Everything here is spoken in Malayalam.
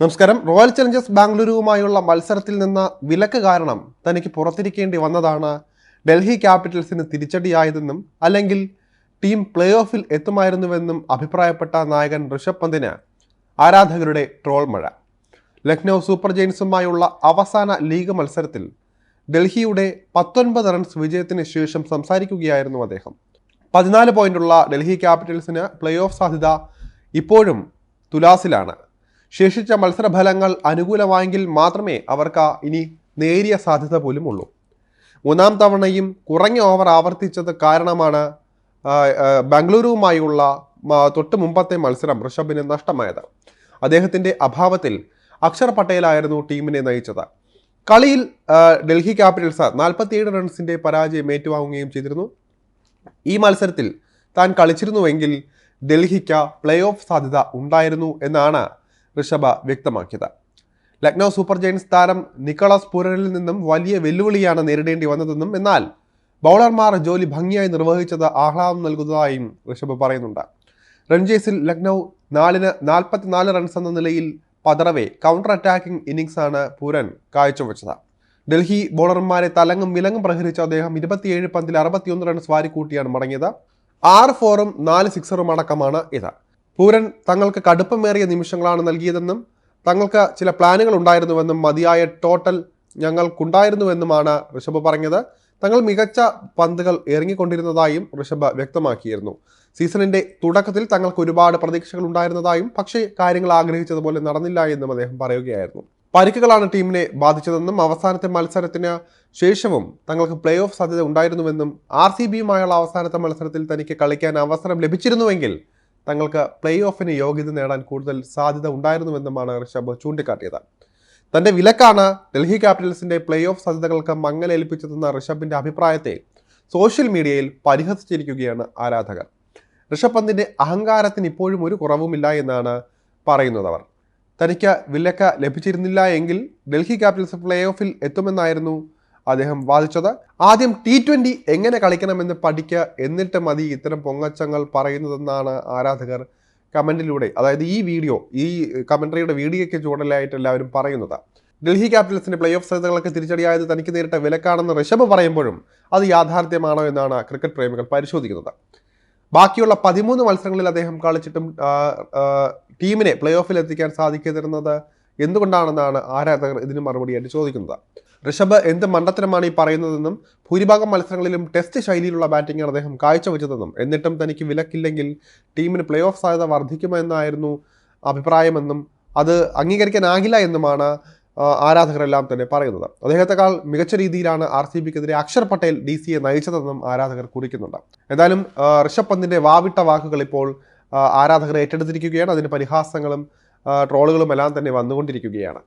നമസ്കാരം. റോയൽ ചലഞ്ചേഴ്സ് ബാംഗ്ലൂരുവുമായുള്ള മത്സരത്തിൽ നിന്ന വിലക്ക് കാരണം തനിക്ക് പുറത്തിരിക്കേണ്ടി വന്നതാണ് ഡൽഹി ക്യാപിറ്റൽസിന് തിരിച്ചടിയായതെന്നും അല്ലെങ്കിൽ ടീം പ്ലേ ഓഫിൽ എത്തുമായിരുന്നുവെന്നും അഭിപ്രായപ്പെട്ട നായകൻ ഋഷഭ് പന്തിന് ആരാധകരുടെ ട്രോൾ മഴ. ലക്നൗ സൂപ്പർ ജെയിൻസുമായുള്ള അവസാന ലീഗ് മത്സരത്തിൽ ഡൽഹിയുടെ പത്തൊൻപത് റൺസ് വിജയത്തിന് ശേഷം സംസാരിക്കുകയായിരുന്നു അദ്ദേഹം. പതിനാല് പോയിന്റുള്ള ഡൽഹി ക്യാപിറ്റൽസിന് പ്ലേ ഓഫ് സാധ്യത ഇപ്പോഴും തുലാസിലാണ്. ശേഷിച്ച മത്സരഫലങ്ങൾ അനുകൂലമായെങ്കിൽ മാത്രമേ അവർക്ക് ഇനി നേരിയ സാധ്യത പോലും ഉള്ളൂ. മൂന്നാം തവണയും കുറഞ്ഞ ഓവർ ആവർത്തിച്ചത് കാരണമാണ് ബംഗളൂരുവുമായുള്ള തൊട്ട് മുമ്പത്തെ മത്സരം ഋഷഭിന് നഷ്ടമായത്. അദ്ദേഹത്തിന്റെ അഭാവത്തിൽ അക്ഷർ പട്ടേലായിരുന്നു ടീമിനെ നയിച്ചത്. കളിയിൽ ഡൽഹി ക്യാപിറ്റൽസ് നാൽപ്പത്തിയേഴ് റൺസിന്റെ പരാജയം ഏറ്റുവാങ്ങുകയും ചെയ്തിരുന്നു. ഈ മത്സരത്തിൽ താൻ കളിച്ചിരുന്നുവെങ്കിൽ ഡൽഹിക്ക് പ്ലേ ഓഫ് സാധ്യത ഉണ്ടായിരുന്നു എന്നാണ് ഋഷഭ വ്യക്തമാക്കിയത്. ലക്നൗ സൂപ്പർ ജയൻസ് താരം നിക്കോളാസ് പൂരനിൽ നിന്നും വലിയ വെല്ലുവിളിയാണ് നേരിടേണ്ടി വന്നതെന്നും എന്നാൽ ബൗളർമാർ ജോലി ഭംഗിയായി നിർവഹിച്ചത് ആഹ്ലാദം നൽകുന്നതായും ഋഷഭ് പറയുന്നുണ്ട്. രൺജേസിൽ ലക്നൗ നാലിന് നാൽപ്പത്തിനാല് റൺസ് എന്ന നിലയിൽ പതറവെ കൗണ്ടർ അറ്റാക്കിംഗ് ഇന്നിങ്സാണ് പൂരൻ കാഴ്ചവെച്ചത്. ഡൽഹി ബോളർമാരെ തലങ്ങും വിലങ്ങും പ്രഹരിച്ച അദ്ദേഹം ഇരുപത്തിയേഴ് പന്തിൽ അറുപത്തിയൊന്ന് റൺസ് വാരിക്കൂട്ടിയാണ് മടങ്ങിയത്. ആറ് ഫോറും നാല് സിക്സറും അടക്കമാണ് ഇത്. പൂരൻ തങ്ങൾക്ക് കടുപ്പമേറിയ നിമിഷങ്ങളാണ് നൽകിയതെന്നും തങ്ങൾക്ക് ചില പ്ലാനുകൾ ഉണ്ടായിരുന്നുവെന്നും മതിയായ ടോട്ടൽ ഞങ്ങൾക്കുണ്ടായിരുന്നുവെന്നുമാണ് ഋഷഭ് പറഞ്ഞത്. തങ്ങൾ മികച്ച പന്തുകൾ എറിഞ്ഞിക്കൊണ്ടിരുന്നതായും ഋഷഭ് വ്യക്തമാക്കിയിരുന്നു. സീസണിന്റെ തുടക്കത്തിൽ തങ്ങൾക്ക് ഒരുപാട് പ്രതീക്ഷകൾ ഉണ്ടായിരുന്നതായും പക്ഷേ കാര്യങ്ങൾ ആഗ്രഹിച്ചതുപോലെ നടന്നില്ല എന്നും അദ്ദേഹം പറയുകയായിരുന്നു. പരിക്കുകളാണ് ടീമിനെ ബാധിച്ചതെന്നും അവസാനത്തെ മത്സരത്തിന് ശേഷവും തങ്ങൾക്ക് പ്ലേ ഓഫ് സാധ്യത ഉണ്ടായിരുന്നുവെന്നും ആർ സി ബിയുമായുള്ള അവസാനത്തെ മത്സരത്തിൽ തനിക്ക് കളിക്കാൻ അവസരം ലഭിച്ചിരുന്നുവെങ്കിൽ തങ്ങൾക്ക് പ്ലേ ഓഫിന് യോഗ്യത നേടാൻ കൂടുതൽ സാധ്യത ഉണ്ടായിരുന്നുവെന്നുമാണ് ഋഷഭ് ചൂണ്ടിക്കാട്ടിയത്. തന്റെ വിലക്കാണ് ഡൽഹി ക്യാപിറ്റൽസിന്റെ പ്ലേ ഓഫ് സാധ്യതകൾക്ക് മങ്ങലേൽപ്പിച്ചതെന്ന ഋഷഭിന്റെ അഭിപ്രായത്തെ സോഷ്യൽ മീഡിയയിൽ പരിഹസിച്ചിരിക്കുകയാണ് ആരാധകർ. ഋഷഭ് പന്തിന്റെ അഹങ്കാരത്തിന് ഇപ്പോഴും ഒരു കുറവുമില്ല എന്നാണ് പറയുന്നത് അവർ തനിക്ക് വിലക്ക് ലഭിച്ചിരുന്നില്ല എങ്കിൽ ഡൽഹി ക്യാപിറ്റൽസ് പ്ലേ ഓഫിൽ എത്തുമെന്നായിരുന്നു അദ്ദേഹം വാദിച്ചത് ആദ്യം ടി ട്വന്റി എങ്ങനെ കളിക്കണമെന്ന് പഠിക്കുക എന്നിട്ട് മതി ഇത്തരം പൊങ്ങച്ചങ്ങൾ പറയുന്നതെന്നാണ് ആരാധകർ കമന്റിലൂടെ അതായത് ഈ വീഡിയോ ഈ കമൻട്രിയുടെ വീഡിയോയ്ക്ക് ചൂടലായിട്ട് എല്ലാവരും പറയുന്നത്. ഡൽഹി ക്യാപിറ്റൽസിന്റെ പ്ലേ ഓഫ് സാധ്യതകളൊക്കെ തിരിച്ചടിയായത് തനിക്ക് നേരിട്ട വിലക്കാണെന്ന് ഋഷഭ് പറയുമ്പോഴും അത് യാഥാർത്ഥ്യമാണോ എന്നാണ് ക്രിക്കറ്റ് പ്രേമികൾ പരിശോധിക്കുന്നത്. ബാക്കിയുള്ള പതിമൂന്ന് മത്സരങ്ങളിൽ അദ്ദേഹം കളിച്ചിട്ടും ടീമിനെ പ്ലേ ഓഫിൽ എത്തിക്കാൻ സാധിക്കാതിരുന്നത് എന്തുകൊണ്ടാണെന്നാണ് ആരാധകർ ഇതിന് മറുപടിയായിട്ട് ചോദിക്കുന്നത്? ഋഷഭ് എന്ത് മണ്ടത്തരമാണ് ഈ പറയുന്നതെന്നും ഭൂരിഭാഗം മത്സരങ്ങളിലും ടെസ്റ്റ് ശൈലിയിലുള്ള ബാറ്റിംഗാണ് അദ്ദേഹം കാഴ്ചവെച്ചതെന്നും എന്നിട്ടും തനിക്ക് വിലക്കില്ലെങ്കിൽ ടീമിന് പ്ലേ ഓഫ് സാധ്യത വർദ്ധിക്കുമെന്നായിരുന്നു അഭിപ്രായമെന്നും അത് അംഗീകരിക്കാനാകില്ല എന്നുമാണ് ആരാധകരെല്ലാം തന്നെ പറയുന്നത്. അദ്ദേഹത്തെക്കാൾ മികച്ച രീതിയിലാണ് ആർ സി ബിക്കെതിരെ അക്ഷർ പട്ടേൽ ഡി സിയെ നയിച്ചതെന്നും ആരാധകർ കുറിക്കുന്നുണ്ട്. എന്തായാലും ഋഷഭ് പന്തിന്റെ വാവിട്ട വാക്കുകൾ ഇപ്പോൾ ആരാധകർ ഏറ്റെടുത്തിരിക്കുകയാണ്. അതിന് പരിഹാസങ്ങളും ട്രോളുകളും എല്ലാം തന്നെ വന്നുകൊണ്ടിരിക്കുകയാണ്.